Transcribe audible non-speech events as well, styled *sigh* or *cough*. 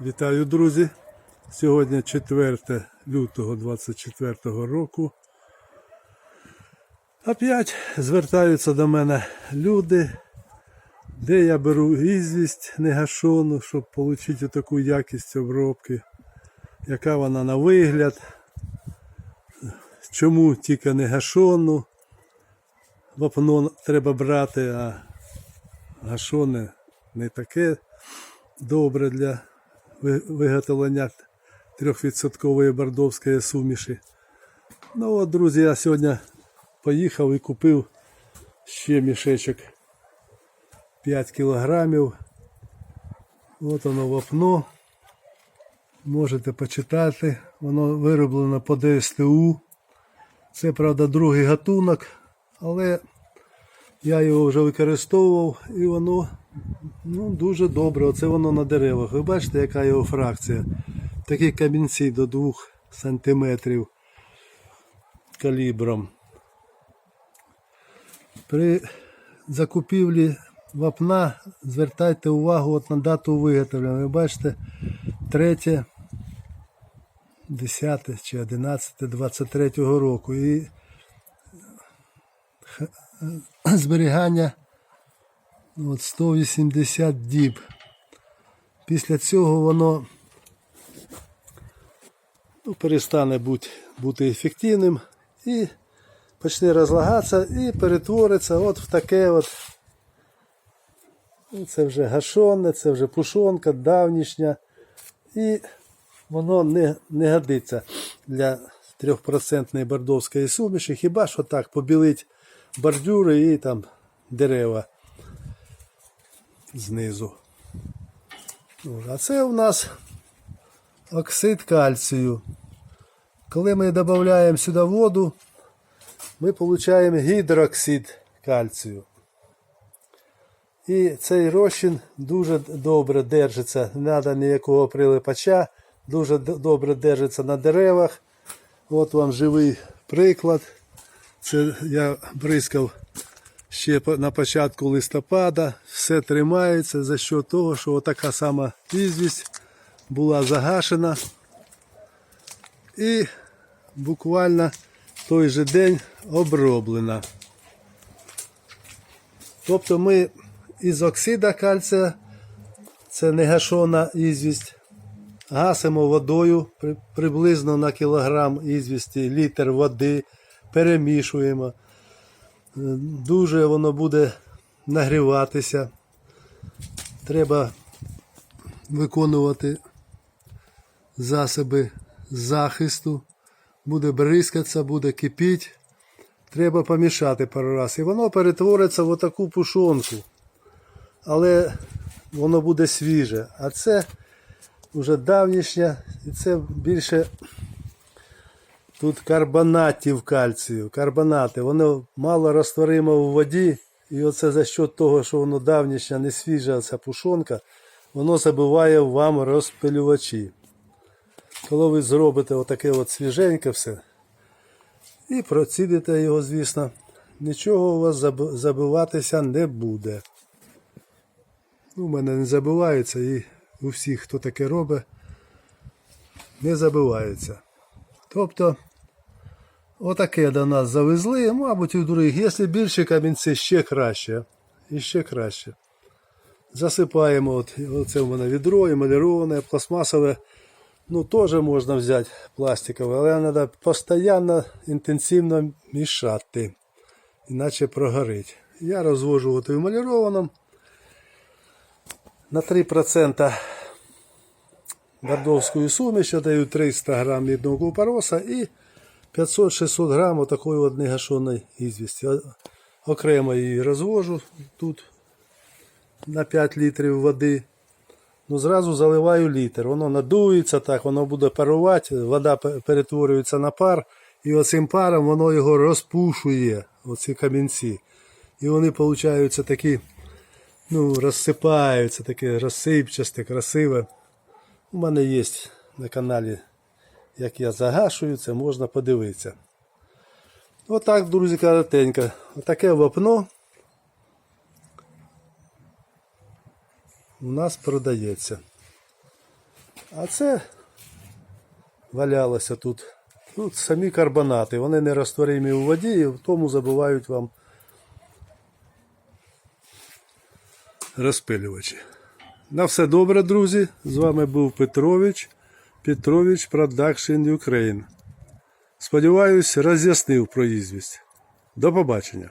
Вітаю, друзі! Сьогодні 4 лютого 24 року. Опять звертаються до мене люди, де я беру ізвість негашону, щоб отримати таку якість обробки, яка вона на вигляд, чому тільки негашону вапно треба брати, а гашоне не таке добре для виготовлення 3% бордовської суміші. Ну от, друзі, я сьогодні поїхав і купив ще мішечок 5 кілограмів. От воно вапно. Можете почитати. Воно вироблено по ДСТУ. Це, правда, другий гатунок, але я його вже використовував і воно ну, дуже добре. Оце воно на деревах. Ви бачите, яка його фракція? Такі камінці до 2 см калібром. При закупівлі вапна звертайте увагу от на дату виготовлення. Ви бачите, 3, 10 чи 11, 23 року. І *clears throat* зберігання От 180 діб. Після цього воно ну, перестане бути, бути ефективним і почне розлагатися і перетвориться от в таке от. Ну, Це вже гашоне, це вже пушонка давнішня. І воно не, не годиться для 3% бордовської суміші. Хіба що так побілить бордюри і там дерева знизу. А це у нас оксид кальцію. Коли ми додаємо сюди воду, ми отримуємо гідроксид кальцію. І цей розчин дуже добре держиться, не треба ніякого прилипача, дуже добре держиться на деревах. От вам живий приклад. Це я бризкав ще на початку листопада. Все тримається за що того, що така сама ізвість була загашена. І буквально той же день оброблена. Тобто ми із оксида кальція, це негашона ізвість, гасимо водою приблизно на кілограм ізвісті, літр води, перемішуємо. Дуже воно буде нагріватися. Треба виконувати засоби захисту. Буде бризкатися, буде кипіти. Треба помішати пару раз. І воно перетвориться в отаку пушонку. Але воно буде свіже. А це вже давнішнє. І це більше Тут карбонатів кальцію, карбонати, воно мало розтворимо в воді, і оце за счет того, що воно давнішня, не свіжа ця пушонка, воно забиває вам розпилювачі. Коли ви зробите отаке от свіженьке все і процідите його, звісно, нічого у вас забиватися не буде. Ну, У мене не забивається і у всіх, хто таке робить, не забивається. Тобто, отаке до нас завезли, мабуть, і в других. Якщо більше камінці, ще краще. І ще краще. Засипаємо, от, оце в мене відро, емаліроване, пластмасове. Ну, теж можна взяти пластикове, але треба постійно інтенсивно мішати, іначе прогорить. Я розвожу от в емалірованому на 3% бордовської суміші, даю 300 грам мідного купороса і 500-600 грам такої от негашеної ізвісті. Окремо її розвожу тут на 5 літрів води. Ну, зразу заливаю літр. Воно надується так, воно буде парувати, вода перетворюється на пар, і оцим паром воно його розпушує, оці камінці. І вони получаються такі, ну, розсипаються, таке розсипчасте, красиве. У мене є на каналі, як я загашую, це можна подивитися. Отак, друзі, коротенько. Отаке вапно у нас продається. А це валялося тут. Тут самі карбонати, вони не розтворимі у воді і в тому забувають вам розпилювачі. На все добре, друзі. З вами був Петрович. Петрович Продакшн Юкрейн. Сподіваюсь, роз'яснив про ізвість. До побачення.